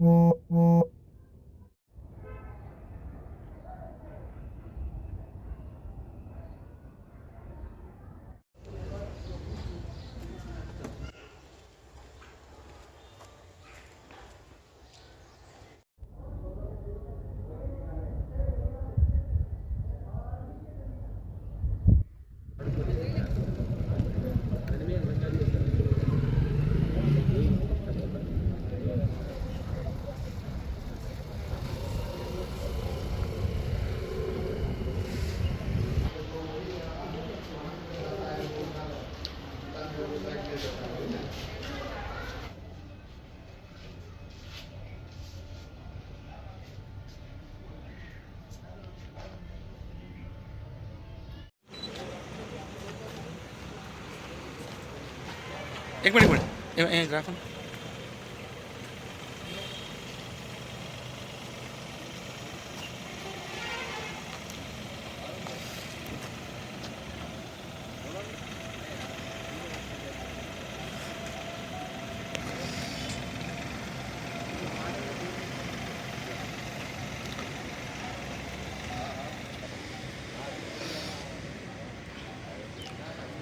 Mm-hmm. એક minute minute. એ- રાખો.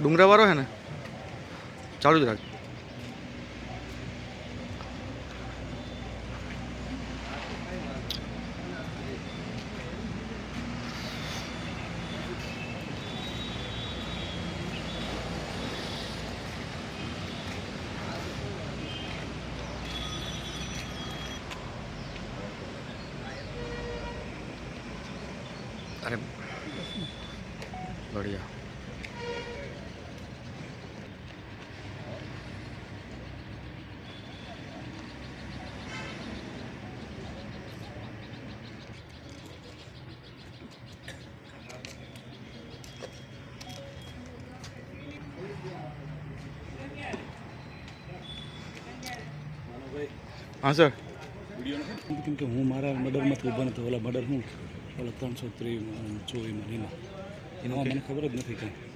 ડુંગરાવાળો છે ને? ચાલુ જ રાખ અરે બઢિયા હા સર કેમ કે હું મારા મર્ડરમાંથી ઊભા નથી ઓલા મર્ડર હું ઓલા ત્રણસો ત્રીસ ચોવીસમાં એમાં એમાં મને ખબર જ નથી કાંઈ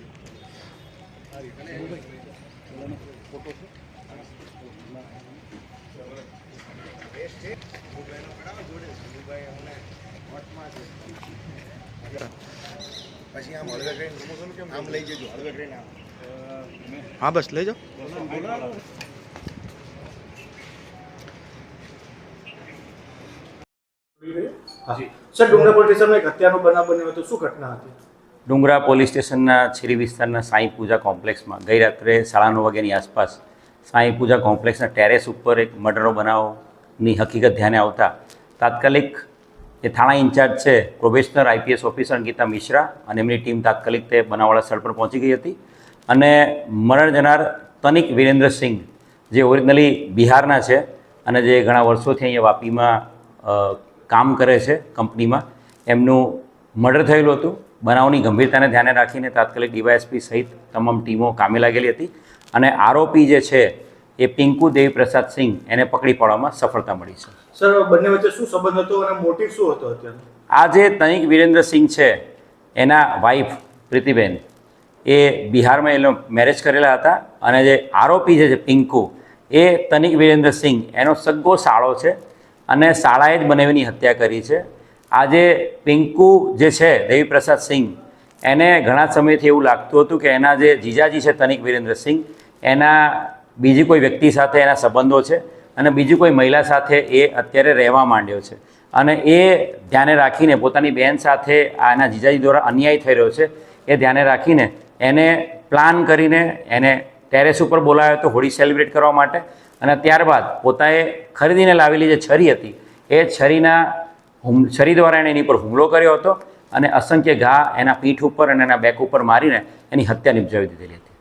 પછી આમ હળવે ટ્રેન આમ લઈ જજો હળવે ટ્રેન આમ હા બસ લઈ સર, ડુંગરા પોલીસ સ્ટેશનમાં એક હત્યાનો બનાવ બન્યો હતો. શું ઘટના હતી? ડુંગરા પોલીસ સ્ટેશનના છેરી વિસ્તારના સાંઈ પૂજા કોમ્પ્લેક્સમાં ગઈ રાત્રે સાડા નવ વાગ્યાની આસપાસ સાંઈ પૂજા કોમ્પ્લેક્સના ટેરેસ ઉપર એક મર્ડરનો બનાવની હકીકત ધ્યાને આવતા તાત્કાલિક જે થાણા ઇન્ચાર્જ છે, probationer, IPS officer Ankita Mishra અને એમની ટીમ તાત્કાલિક તે બનાવવાળા સ્થળ પર પહોંચી ગઈ હતી અને મરણ જનાર તનિક વિરેન્દ્રસિંહ જે ઓરિજિનલી બિહારના છે અને જે ઘણા વર્ષોથી અહીંયા વાપીમાં કામ કરે છે કંપનીમાં. એમનું મર્ડર થયેલું હતું. બનાવની ગંભીરતાને ધ્યાને રાખીને તાત્કાલિક ડીવાયએસપી સહિત તમામ ટીમો કામે લાગેલી હતી અને આરોપી જે છે એ પિંકુ દેવી પ્રસાદ સિંહ એને પકડી પાડવામાં સફળતા મળી છે. સર બંને વચ્ચે શું સંબંધ હતો અને મોટિવ શું હતો અત્યારે? આ જે તનિક વિરેન્દ્રસિંહ છે એના વાઈફ પ્રીતિબેન એ બિહારમાં એનો મેરેજ કરેલા હતા અને જે આરોપી જે છે પિંકુ એ તનિક વિરેન્દ્રસિંહ એનો સગ્ગો સાળો છે. અને શાળાએ જ બનેવીની હત્યા કરી છે. આજે પિંકુ જે છે, દેવીપ્રસાદ સિંહ, એને ઘણા સમયથી એવું લાગતું હતું કે એના જે જીજાજી છે, તનિક વિરેન્દ્રસિંહ એના બીજી કોઈ વ્યક્તિ સાથે એના સંબંધો છે અને બીજી કોઈ મહિલા સાથે એ અત્યારે રહેવા માંડ્યો છે. અને એ ધ્યાને રાખીને પોતાની બહેન સાથે આના જીજાજી દ્વારા અન્યાય થઈ રહ્યો છે, એ ધ્યાને રાખીને એને પ્લાન કરીને એને ટેરેસ ઉપર બોલાવ્યો હતો હોળી સેલિબ્રેટ કરવા માટે. અને ત્યારબાદ પોતાએ ખરીદીને લાવેલી જે છરી હતી, એ છરીના હુમ, છરી દ્વારા એણે એની પર હુમલો કર્યો હતો અને અસંખ્ય ઘા એના પીઠ ઉપર અને એના બેક ઉપર મારીને એની હત્યા નિપજાવી દીધેલી હતી.